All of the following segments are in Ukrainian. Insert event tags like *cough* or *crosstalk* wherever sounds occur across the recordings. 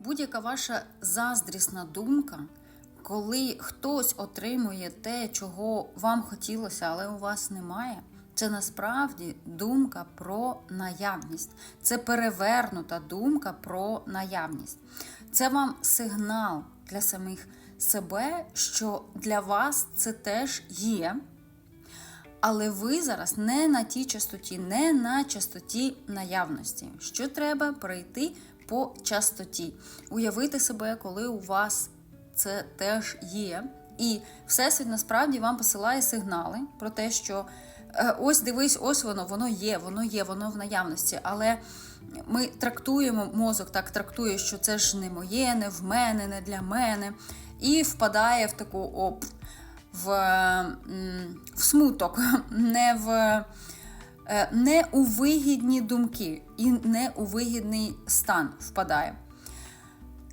Будь-яка ваша заздрісна думка, коли хтось отримує те, чого вам хотілося, але у вас немає, це насправді думка про наявність. Це перевернута думка про наявність. Це вам сигнал для самих себе, що для вас це теж є. Але ви зараз не на тій частоті, не на частоті наявності. Що треба перейти по частоті, уявити себе, коли у вас це теж є. І Всесвіт насправді вам посилає сигнали про те, що е, ось дивись, ось воно, воно є, воно є, воно в наявності. Але ми трактуємо, мозок так трактує, що це ж не моє, не в мене, не для мене, і впадає в таку оп в, в смуток, *laughs* не в не у вигідні думки і не у вигідний стан впадає.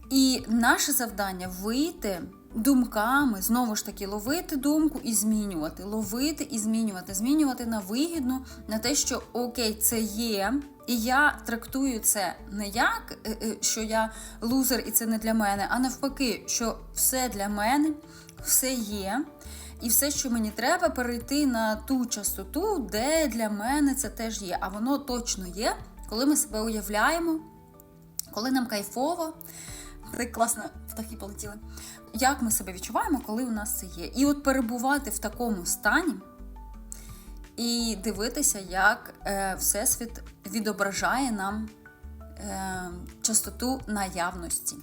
І наше завдання вийти думками, знову ж таки, ловити думку і змінювати, ловити і змінювати, змінювати на вигідну, на те, що окей, це є. І я трактую це не як, е, е, що я лузер і це не для мене, а навпаки, що все для мене, все є. І все, що мені треба, перейти на ту частоту, де для мене це теж є. А воно точно є, коли ми себе уявляємо, коли нам кайфово. Так птахи полетіли. Як ми себе відчуваємо, коли у нас це є? І от перебувати в такому стані і дивитися, як е, Всесвіт відображає нам е, частоту наявності.